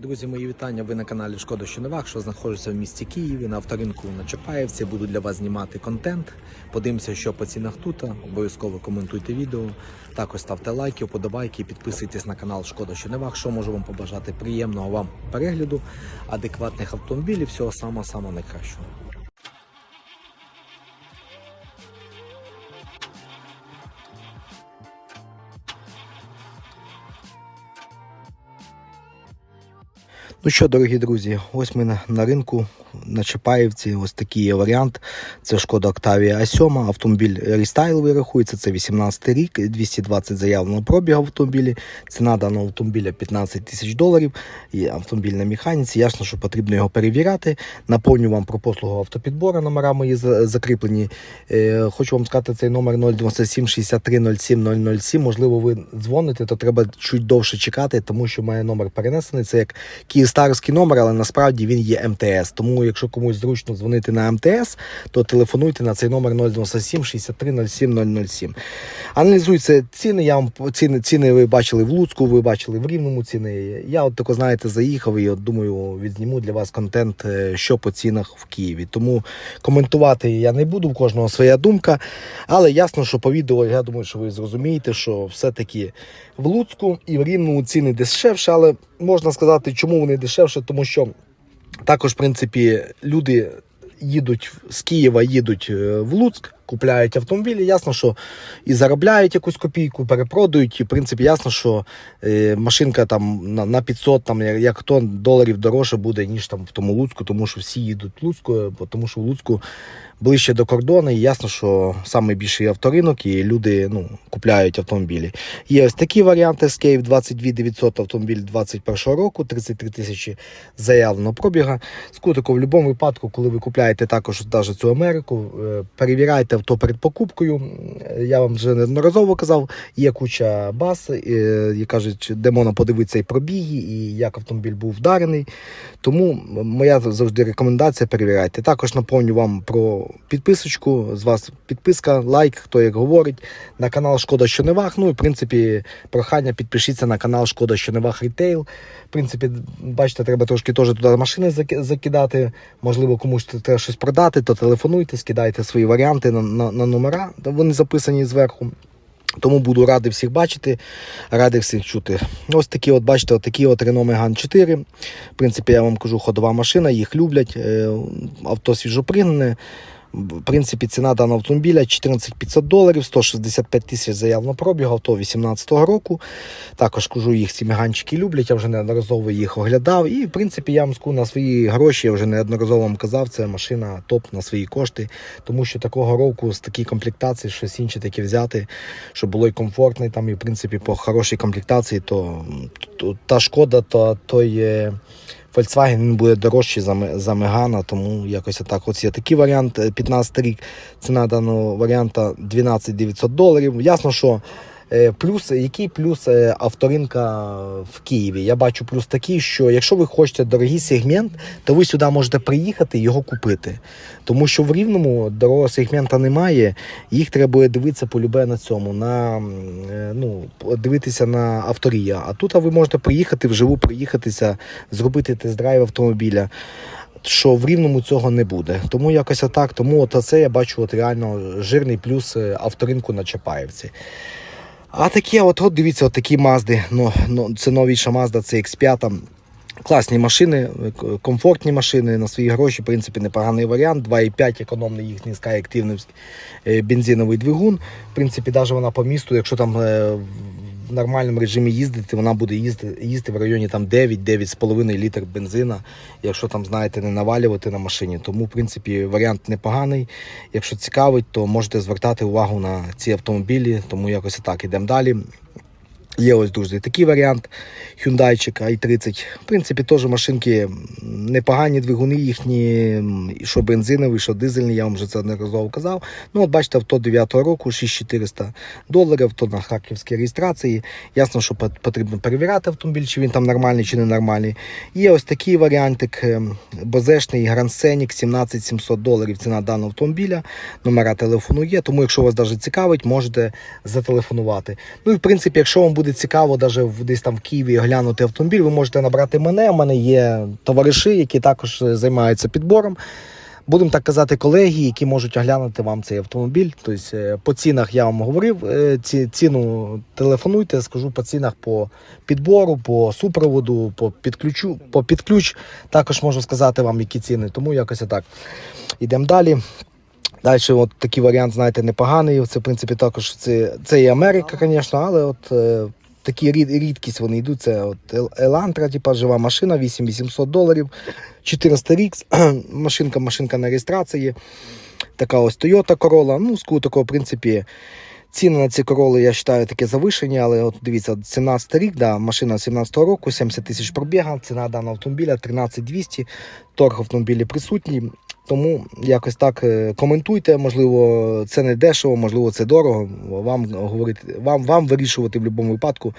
Друзі, мої вітання. Ви на каналі Шкода що Новак, що знаходжуся в місті Києві на авторинку на Чапаєвці. Буду для вас знімати контент. Подивимося, що по цінах тут. Обов'язково коментуйте відео. Також ставте лайки, вподобайки, підписуйтесь на канал Шкода що Новак. Що можу вам побажати приємного вам перегляду, адекватних автомобілів, всього самого самого найкращого. Ну що, дорогі друзі, ось ми на, ринку на Чапаївці. Ось такий є варіант. Це шкода Octavia A7. Автомобіль рестайл вирахується. Це 18 рік, 220 заявленого пробігу автомобілі. Ціна даного автомобіля 15 тисяч доларів. Є автомобіль на механіці. Ясно, що потрібно його перевіряти. Наповню вам про послугу автопідбору. Номера мої закріплені. Е, хочу вам сказати, цей номер 097 63 07 007. Можливо, ви дзвоните, то треба чуть довше чекати, тому що має номер перенесений. Це як київстарський номер, але насправді він є МТС. Тому, якщо комусь зручно дзвонити на МТС, то телефонуйте на цей номер 097 63 07 007. Аналізуються ціни. Я вам ціни, ціни ви бачили в Луцьку, ви бачили в Рівному ціни. Я от тако, знаєте, заїхав і от думаю, відзніму для вас контент, е, що по цінах в Києві. Тому коментувати я не буду, у кожного своя думка. Але ясно, що по відео я думаю, що ви зрозумієте, що все-таки в Луцьку і в Рівному ціни дешевше, але можна сказати, чому вони дешевше, тому що також, в принципі, люди їдуть з Києва, їдуть е, в Луцьк, купляють автомобілі. Ясно, що і заробляють якусь копійку, перепродають. І, в принципі, ясно, що е, машинка там на, на 500, там, як, то доларів дорожче буде, ніж там в тому Луцьку, тому що всі їдуть в Луцьку, е, тому що в Луцьку ближче до кордону, і ясно, що найбільший авторинок, і люди ну, купляють автомобілі. Є ось такі варіанти Escape 22 900 автомобіль 21 року, 33 тисячі заявленого пробіга. Скутику в будь-якому випадку, коли ви купляєте також навіть цю Америку, е, перевіряйте авто перед покупкою. Я вам вже неодноразово казав, є куча баз, е, і кажуть, де можна подивитися і пробіги, і як автомобіль був вдарений. Тому моя завжди рекомендація перевіряйте. Також напомню вам про підписочку. З вас підписка, лайк, хто як говорить. На канал Шкода що не вах. Ну і в принципі, прохання підпишіться на канал Шкода що не вах Рітейл. В принципі, бачите, треба трошки теж туди машини закидати. Можливо, комусь треба щось продати, то телефонуйте, скидайте свої варіанти на, на, номера. Вони записані зверху. Тому буду радий всіх бачити, радий всіх чути. Ось такі, от бачите, от такі от Renault Megane 4. В принципі, я вам кажу, ходова машина, їх люблять. Е, Авто свіжопригнане. В принципі, ціна даного автомобіля 14 500 доларів, 165 тисяч заявно пробігу, авто 18-го року. Також кажу, їх ці меганчики люблять, я вже неодноразово їх оглядав. І, в принципі, я вам скажу, на свої гроші, я вже неодноразово вам казав, це машина топ на свої кошти. Тому що такого року з такій комплектації щось інше таке взяти, щоб було і комфортно, і там, і в принципі, по хорошій комплектації, то, то та шкода, то той. Volkswagen він буде дорожчий за, за Мегана, тому якось так. Ось є такий варіант. е, 15 рік ціна даного варіанта 12 900 доларів. Ясно, що плюс, який плюс е, авторинка в Києві? Я бачу плюс такий, що якщо ви хочете дорогий сегмент, то ви сюди можете приїхати і його купити. Тому що в рівному дорогого сегмента немає. Їх треба дивитися полюбе на цьому, на е, ну, дивитися на авторія. А тут ви можете приїхати вживу, приїхатися, зробити тест-драйв автомобіля. Що в рівному цього не буде. Тому якось так. Тому от це я бачу от реально жирний плюс е, авторинку на Чапаєвці. А такі, от, от дивіться, от такі мазди. Ну, ну, це новіша мазда, це X5. Класні машини, комфортні машини на свої гроші, в принципі, непоганий варіант. 2,5 економний їх низький активний е, бензиновий двигун. В принципі, навіть вона по місту, якщо там е, в нормальному режимі їздити, вона буде їздити, їсти в районі там 9-9,5 літр бензина, якщо там, знаєте, не навалювати на машині. Тому, в принципі, варіант непоганий. Якщо цікавить, то можете звертати увагу на ці автомобілі, тому якось так ідемо далі. Є ось дуже такий варіант. Hyundai i30. В принципі, теж машинки непогані двигуни їхні, що бензинові, що дизельні, я вам вже це неразово казав. Ну, от бачите, авто 9 року, 6400 доларів, авто на харківській реєстрації. Ясно, що потрібно перевіряти автомобіль, чи він там нормальний, чи не нормальний. Є ось такий варіантик, ем, бозешний Grand Scenic, 17 700 доларів ціна даного автомобіля. Номера телефону є, тому якщо вас навіть цікавить, можете зателефонувати. Ну і в принципі, якщо вам буде буде цікаво, навіть десь там в Києві глянути автомобіль, ви можете набрати мене. У мене є товариші, які також е, займаються підбором. Будемо так казати, колеги, які можуть оглянути вам цей автомобіль. Тобто е, по цінах я вам говорив. е, Ці ціну телефонуйте, скажу по цінах по підбору, по супроводу, по підключу, по підключ. Також можу сказати вам, які ціни. Тому якось так. Ідемо далі. Далі, от такий варіант, знаєте, непоганий. Це, в принципі, також це, це і Америка, звісно, але от такі рід, рідкість вони йдуть. Це от Елантра, типа жива машина, 8800 доларів, 400 рік, машинка, машинка на реєстрації. Така ось Toyota Corolla. Ну, ску такого, в принципі, ціни на ці короли, я вважаю, таке завишені, але от дивіться, 17 рік, да, машина 17-го року, 70 тисяч пробіга, ціна даного автомобіля 13200, торг автомобілі присутній. Тому якось так е, коментуйте. Можливо, це не дешево, можливо, це дорого. Вам говорити, вам, вам вирішувати в будь-якому випадку.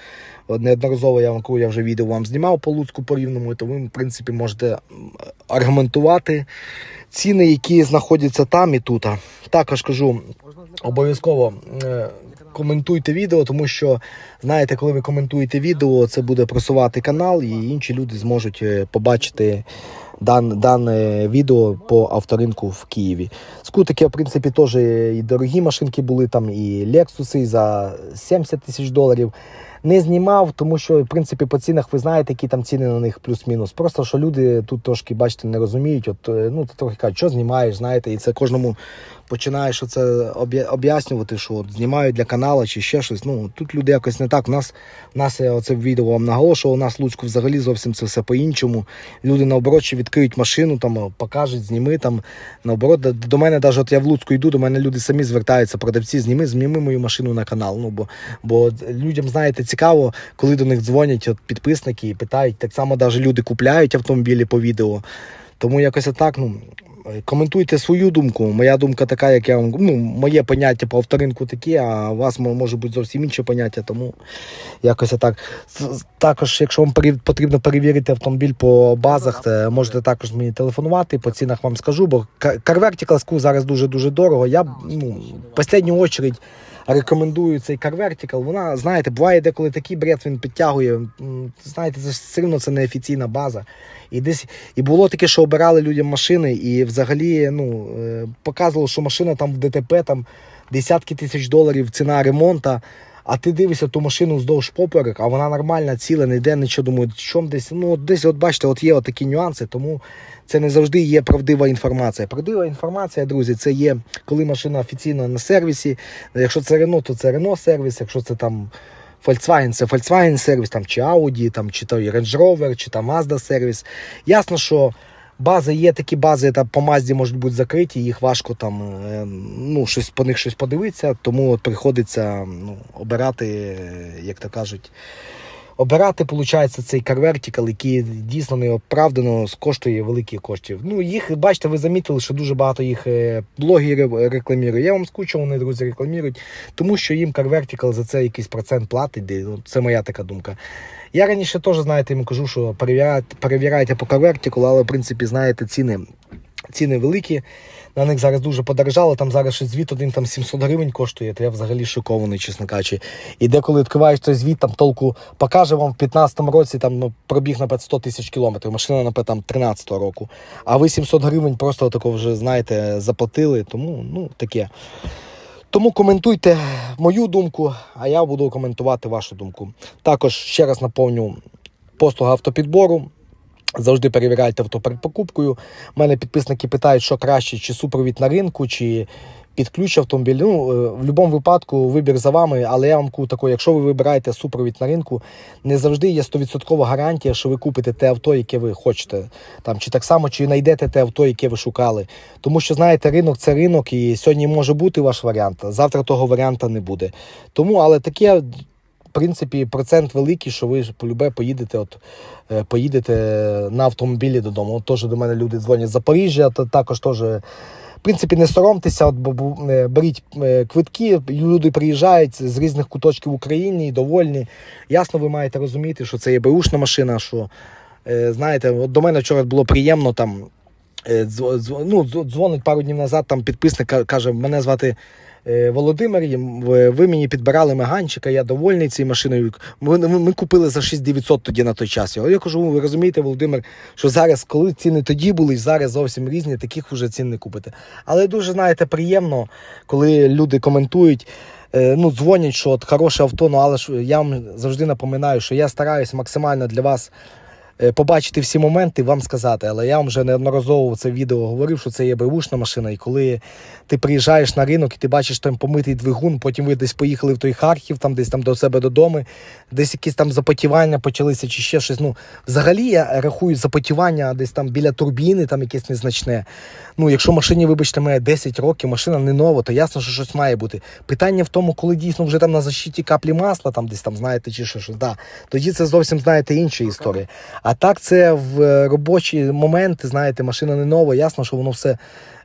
Неодноразово я вам коли я вже відео вам знімав по Луцьку по рівному, то ви, в принципі, можете аргументувати ціни, які знаходяться там і тут. Також кажу, обов'язково е, коментуйте відео, тому що знаєте, коли ви коментуєте відео, це буде просувати канал, і інші люди зможуть е, побачити дан, дане відео по авторинку в Києві. Скутики, в принципі, теж і дорогі машинки були там, і Лексуси за 70 тисяч доларів. Не знімав, тому що в принципі по цінах ви знаєте, які там ціни на них плюс-мінус. Просто що люди тут трошки, бачите, не розуміють. От е, ну трохи кажуть, що знімаєш, знаєте, і це кожному починаєш оце об'яснювати, що от знімають для каналу чи ще щось. Ну тут люди якось не так. У нас, у нас я оце відео вам наголошував, у нас Луцьку взагалі зовсім це все по-іншому. Люди наоборот ще відкриють машину, там покажуть, зніми там. Наоборот, до, мене навіть от я в Луцьку йду, до мене люди самі звертаються, продавці, зніми, зніми мою машину на канал. Ну бо, бо людям, знаєте, цікаво, коли до них дзвонять от підписники і питають. Так само навіть люди купляють автомобілі по відео. Тому якось отак, ну. Коментуйте свою думку. Моя думка така, як я вам ну, моє поняття по авторинку таке, а у вас може бути зовсім інше поняття, тому якось так. Також, якщо вам потрібно перевірити автомобіль по базах, можете також мені телефонувати, по цінах вам скажу, бо карверті класку зараз дуже-дуже дорого. Я ну, в останню очередь рекомендую цей CarVertical. Вона, знаєте, буває деколи такий бред він підтягує. Знаєте, це все одно це не офіційна база. І десь і було таке, що обирали людям машини, і взагалі ну, е, показувало, що машина там в ДТП там десятки тисяч доларів ціна ремонту. А ти дивишся ту машину вздовж поперек, а вона нормальна, ціла, не йде нічого. Думаю, чом десь. Ну, десь, от бачите, от є от такі нюанси, тому це не завжди є правдива інформація. Правдива інформація, друзі, це є, коли машина офіційно на сервісі. Якщо це Renault, то це Renault сервіс, якщо це там. Volkswagen, це Volkswagen сервіс, там, чи Audi, там, чи той Range Rover, чи там Mazda сервіс. Ясно, що бази є такі бази, там по мазді можуть бути закриті, їх важко там е, ну, щось по них щось подивитися, тому от приходиться ну, обирати, е, як то кажуть. Обирати, виходить, цей CarVertical, який дійсно неоправдано коштує великі коштів. Ну, їх, бачите, ви замітили, що дуже багато їх е, блогерів рекламують. Я вам скучу, вони, друзі, рекламують, тому що їм CarVertical за це якийсь процент платить. ну, Це моя така думка. Я раніше теж, знаєте, їм кажу, що перевіряйте, по CarVertical, але в принципі, знаєте, ціни, ціни великі. На них зараз дуже подорожало, там зараз ще звіт один там 700 гривень коштує, то я взагалі шокований, чесно кажучи. І деколи відкриваєш той звіт, там толку покаже вам в 15-му році там ну, пробіг на 100 тисяч кілометрів, машина на там 13-го року. А ви 700 гривень просто такого вже, знаєте, заплатили, тому ну таке. Тому коментуйте мою думку, а я буду коментувати вашу думку. Також ще раз наповню послуга автопідбору. Завжди перевіряйте авто перед покупкою. У мене підписники питають, що краще, чи супровід на ринку, чи під ключ автомобіль. Ну, е, в будь-якому випадку вибір за вами, але я вам кажу тако, якщо ви вибираєте супровід на ринку, не завжди є 100% гарантія, що ви купите те авто, яке ви хочете. Там, чи так само, чи знайдете те авто, яке ви шукали. Тому що, знаєте, ринок це ринок, і сьогодні може бути ваш варіант, завтра того варіанта не буде. Тому, але таке в принципі, процент великий, що ви полюбе поїдете, от, е, поїдете на автомобілі додому. От теж до мене люди дзвонять з Запоріжжя, то також теж. В принципі, не соромтеся, от, е, беріть е, квитки, люди приїжджають з різних куточків України і довольні. Ясно, ви маєте розуміти, що це є беушна машина, що е, знаєте, от до мене вчора було приємно там. Е, дз- дз- ну, дзвонить пару днів назад, там підписник каже, мене звати. Е, Володимир, ви мені підбирали меганчика, я довольний цією машиною. Ми, ми, ми купили за 6900 тоді на той час. Я кажу, ви розумієте, Володимир, що зараз, коли ціни тоді були, зараз зовсім різні, таких вже цін не купите. Але дуже, знаєте, приємно, коли люди коментують, е, ну, дзвонять, що от хороше авто, ну але ж я вам завжди напоминаю, що я стараюся максимально для вас побачити всі моменти, вам сказати. Але я вам вже неодноразово це відео говорив, що це є беушна машина. І коли ти приїжджаєш на ринок і ти бачиш там помитий двигун, потім ви десь поїхали в той Харків, там десь там до себе додому, десь якісь там запотівання почалися чи ще щось. Ну, взагалі я рахую запотівання десь там біля турбіни, там якесь незначне. Ну, якщо машині, вибачте, має 10 років, машина не нова, то ясно, що щось має бути. Питання в тому, коли дійсно вже там на защиті каплі масла, там десь там, знаєте, чи що, щось, да. тоді це зовсім, знаєте, інша історія. А так це в е, робочі моменти, знаєте, машина не нова, ясно, що воно все.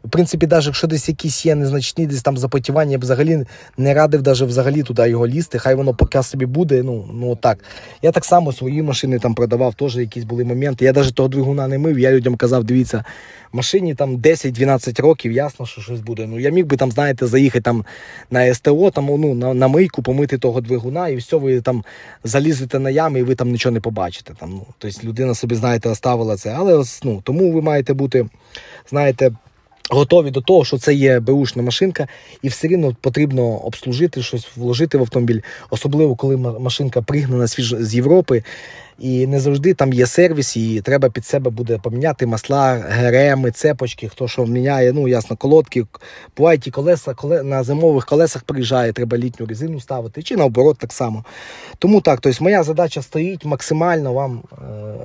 В принципі, навіть якщо десь якісь є незначні десь там запотівання, я б взагалі не радив даже взагалі туди його лізти. Хай воно поки собі буде. Ну, ну так. Я так само свої машини там продавав, теж якісь були моменти. Я навіть того двигуна не мив. Я людям казав, дивіться, машині там 10-12 років, ясно, що щось буде. Ну я міг би там, знаєте, заїхати там на СТО, там ну на, на мийку, помити того двигуна, і все, ви там залізете на ями, і ви там нічого не побачите. Там, ну, тобто людина собі, знаєте, оставила це. Але ну, тому ви маєте бути, знаєте. Готові до того, що це є беушна машинка, і все рівно потрібно обслужити щось, вложити в автомобіль, особливо коли машинка пригнана з Європи. І не завжди там є сервіс, і треба під себе буде поміняти масла, ГРМи, цепочки, хто що міняє, ну ясно, колодки. Бувають ті колеса, коле, на зимових колесах приїжджає, треба літню резину ставити, чи наоборот так само. Тому так, тобто моя задача стоїть максимально вам е,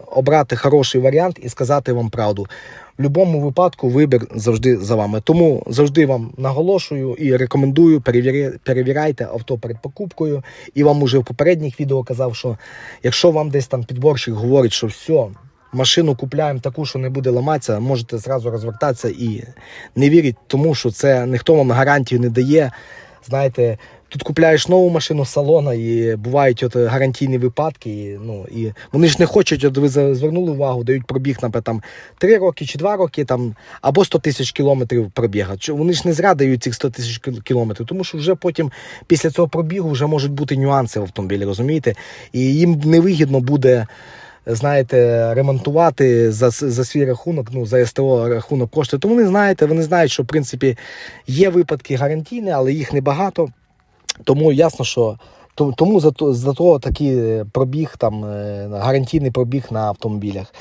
обрати хороший варіант і сказати вам правду. В будь-якому випадку вибір завжди за вами. Тому завжди вам наголошую і рекомендую перевіря- перевіряйте авто перед покупкою. І вам уже в попередніх відео казав, що якщо вам десь там підборщик говорить, що все, машину купляємо таку, що не буде ламатися, можете зразу розвертатися і не віріть, тому що це ніхто вам гарантію не дає. Знаєте, тут купляєш нову машину салона, і бувають от гарантійні випадки. І, ну, і вони ж не хочуть, от ви звернули увагу, дають пробіг, наприклад, там 3 роки чи 2 роки, там, або 100 тисяч кілометрів пробіга. Вони ж не зря дають цих 100 тисяч кілометрів, тому що вже потім після цього пробігу вже можуть бути нюанси в автомобілі, розумієте? І їм невигідно буде. Знаєте, ремонтувати за, за свій рахунок, ну за СТО рахунок кошти. Тому вони знаєте, вони знають, що в принципі є випадки гарантійні, але їх небагато. Тому ясно, що тому за, за того такий пробіг, там е, гарантійний пробіг на автомобілях.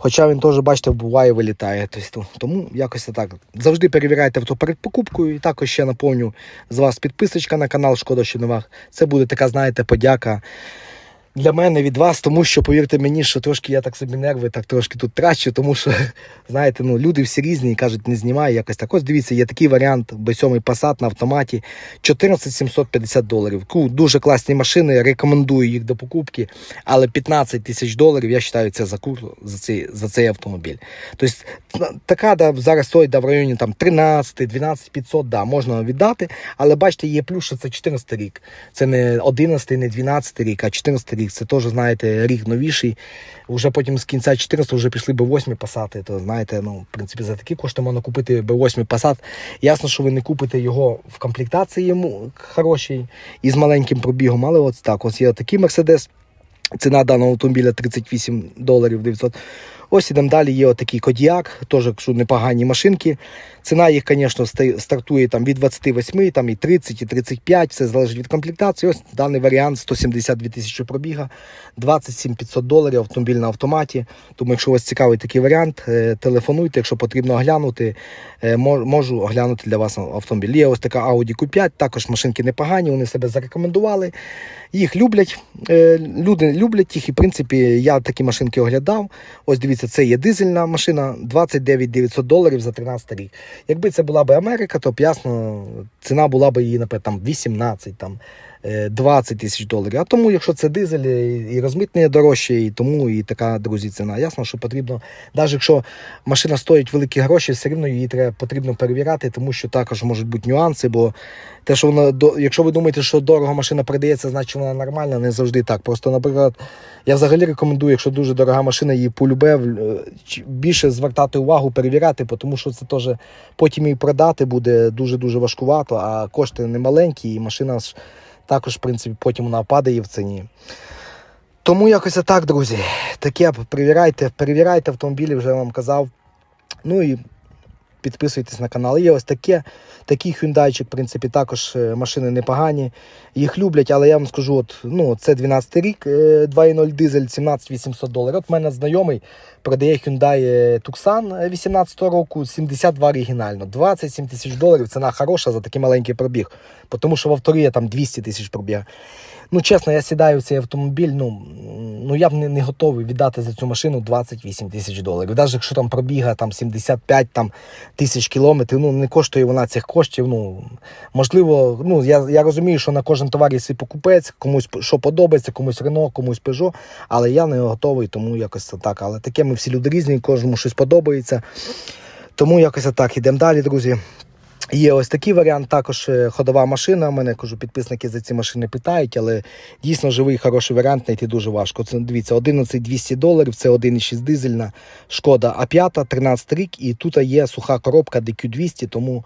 Хоча він теж, бачите, буває, вилітає. Тобто, тому якось так. Завжди перевіряйте авто перед покупкою. І також ще наповню з вас підписочка на канал Шкода що новах. Це буде така, знаєте, подяка. Для мене від вас, тому що повірте мені, що трошки я так собі нерви, так трошки тут трачу, тому що знаєте, ну люди всі різні і кажуть, не знімай якось так. Ось дивіться, є такий варіант B7 Passat на автоматі 14 750 доларів. Дуже класні машини, рекомендую їх до покупки, але 15 тисяч доларів, я вважаю, це за курс за цей, за цей автомобіль. Тобто така да, зараз стоїть да, в районі там 13, 12 500, да, можна віддати, але бачите, є плюс, що це 14 рік. Це не 11, не 12 рік, а 14 рік. Це теж, знаєте, рік новіший. Вже потім з кінця 14 вже пішли Б8 пасати. То знаєте, ну, в принципі, за такі кошти можна купити Б8 пасат. Ясно, що ви не купите його в комплектації йому хорошій і з маленьким пробігом, але от так, ось є такий Мерседес. Ціна даного автомобіля 38 доларів 900. Ось ідемо далі. Є отакий Кодіак, теж якщо непогані машинки. Ціна їх, звісно, стартує там від 28, там і 30, і 35, все залежить від комплектації. Ось даний варіант 172 тисячі пробіга, 27 500 доларів автомобіль на автоматі. Тому, якщо у вас цікавий такий варіант, е, телефонуйте, якщо потрібно оглянути, можу оглянути для вас автомобіль. Є ось така Audi Q5, також машинки непогані, вони себе зарекомендували. Їх люблять, е, люди люблять їх, і в принципі я такі машинки оглядав. Ось дивіться, це є дизельна машина, 29 900 доларів за 13 рік. Якби це була б Америка, то б ясно, ціна була б її, наприклад, там 18, там е, 20 тисяч доларів. А тому, якщо це дизель, е, і розмитнення дорожче, і тому і така, друзі, ціна. Ясно, що потрібно, навіть якщо машина стоїть великі гроші, все рівно її треба потрібно перевіряти, тому що також можуть бути нюанси, бо те, що вона якщо ви думаєте, що дорого машина продається, значить вона нормальна, не завжди так. Просто, наприклад, я взагалі рекомендую, якщо дуже дорога машина, її полюбе е, більше звертати увагу, перевіряти, тому що це теж потім її продати буде дуже дуже важкувато, а кошти не маленькі, і машина ж також, в принципі, потім вона падає в ціні. Тому якось так, друзі. Таке перевіряйте, перевіряйте автомобілі, вже вам казав. Ну і підписуйтесь на канал. Є ось таке, такий Hyundai, в принципі, також е, машини непогані. Їх люблять, але я вам скажу, от, ну, це 12 рік, е, 2.0 дизель, 17 800 доларів. От в мене знайомий продає Hyundai е, Tucson 18 року, 72 оригінально. 27 тисяч доларів, ціна хороша за такий маленький пробіг. Тому що в авторі там 200 тисяч пробіг. Ну, чесно, я сідаю в цей автомобіль, ну, ну я б не, не готовий віддати за цю машину 28 тисяч доларів. Навіть якщо там пробіга там, 75 там, тисяч кілометрів, ну не коштує вона цих коштів. Ну, можливо, ну, я, я розумію, що на кожен товар є свій покупець, комусь що подобається, комусь Рено, комусь Peugeot, але я не готовий, тому якось так. Але таке ми всі люди різні, кожному щось подобається. Тому якось так. Ідемо далі, друзі. Є ось такий варіант, також е, ходова машина. Мене кажу, підписники за ці машини питають, але дійсно живий хороший варіант знайти дуже важко. Це дивіться, 11 200 доларів, це 1,6 дизельна шкода А5, 13 рік, і тут є суха коробка DQ200, тому.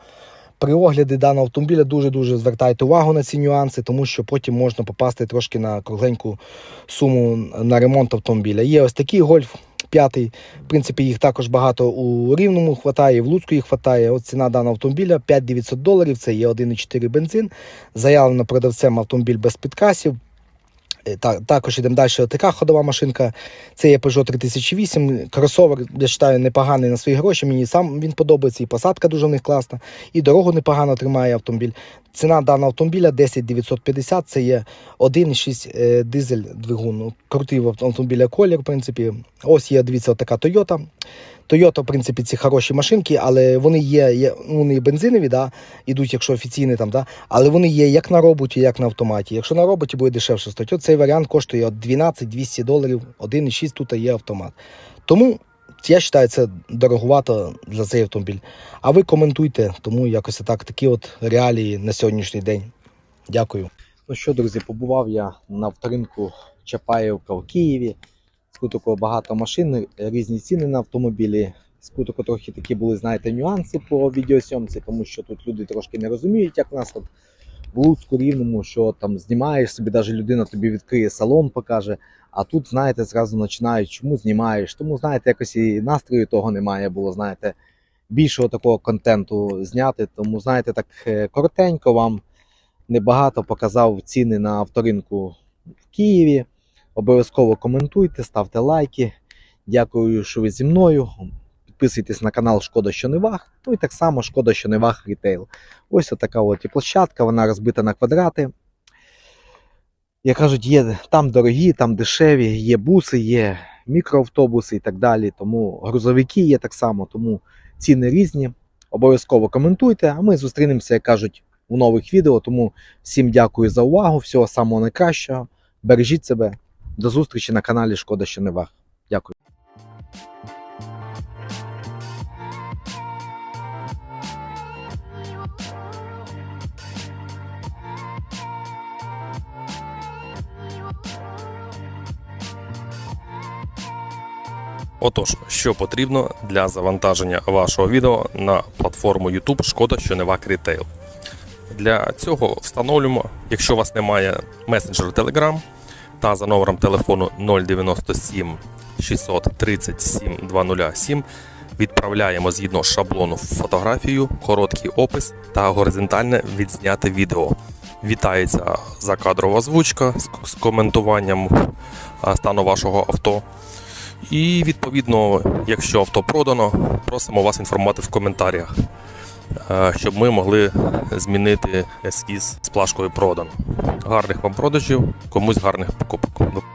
При огляді даного автомобіля дуже-дуже звертайте увагу на ці нюанси, тому що потім можна попасти трошки на кругленьку суму на ремонт автомобіля. Є ось такий гольф п'ятий. В принципі, їх також багато у Рівному хватає, в Луцьку їх хватає. От ціна даного автомобіля 5900 доларів. Це є 1,4 бензин. Заявлено продавцем автомобіль без підкасів. Е, Так, також йдемо далі. Така ходова машинка. Це є Peugeot 3008. Кросовер, я вважаю, непоганий на свої гроші. Мені сам він подобається. І посадка дуже в них класна, і дорогу непогано тримає автомобіль. Ціна даного автомобіля 10 950. Це є 1,6 е, дизель двигун. Ну, Крутий в автомобіля колір, в принципі. Ось є, дивіться, така Toyota. Toyota, в принципі, ці хороші машинки, але вони є, є ну, вони бензинові, да, ідуть, якщо офіційні там, да, але вони є як на роботі, як на автоматі. Якщо на роботі буде дешевше стоїть, от цей варіант коштує 12-200 доларів, 1,6 тут є автомат. Тому я вважаю, це дороговато за цей автомобіль. А ви коментуйте, тому якось так, такі от реалії на сьогоднішній день. Дякую. Ну що, друзі, побував я на авторинку Чапаєвка в Києві. Скутоко багато машин, різні ціни на автомобілі. Скутоко трохи такі були, знаєте, нюанси по відеосйомці, тому що тут люди трошки не розуміють, як у нас в Луцьку рівному, що там знімаєш собі, навіть людина тобі відкриє салон, покаже. А тут, знаєте, зразу починають, чому знімаєш. Тому, знаєте, якось і настрою того немає було, знаєте, більшого такого контенту зняти. Тому, знаєте, так е, коротенько вам небагато показав ціни на авторинку в Києві. Обов'язково коментуйте, ставте лайки. Дякую, що ви зі мною. Підписуйтесь на канал Шкода, що не ваг. Ну і так само Шкода, що не ваг рітейл. Ось така от і площадка, вона розбита на квадрати. Як кажуть, є там дорогі, там дешеві, є буси, є мікроавтобуси і так далі. Тому грузовики є так само, тому ціни різні. Обов'язково коментуйте, а ми зустрінемося, як кажуть, у нових відео. Тому всім дякую за увагу, всього самого найкращого. Бережіть себе. До зустрічі на каналі Шкода, що не ваг. Дякую. Отож, що потрібно для завантаження вашого відео на платформу YouTube Шкода що не вак Retail. Для цього встановлюємо, якщо у вас немає месенджеру Telegram та за номером телефону 097 637 207 відправляємо згідно шаблону фотографію, короткий опис та горизонтальне відзняте відео. Вітається закадрова озвучка з коментуванням стану вашого авто. І відповідно, якщо авто продано, просимо вас інформувати в коментарях, е, щоб ми могли змінити ескіз з плашкою продан. Гарних вам продажів, комусь гарних покупок.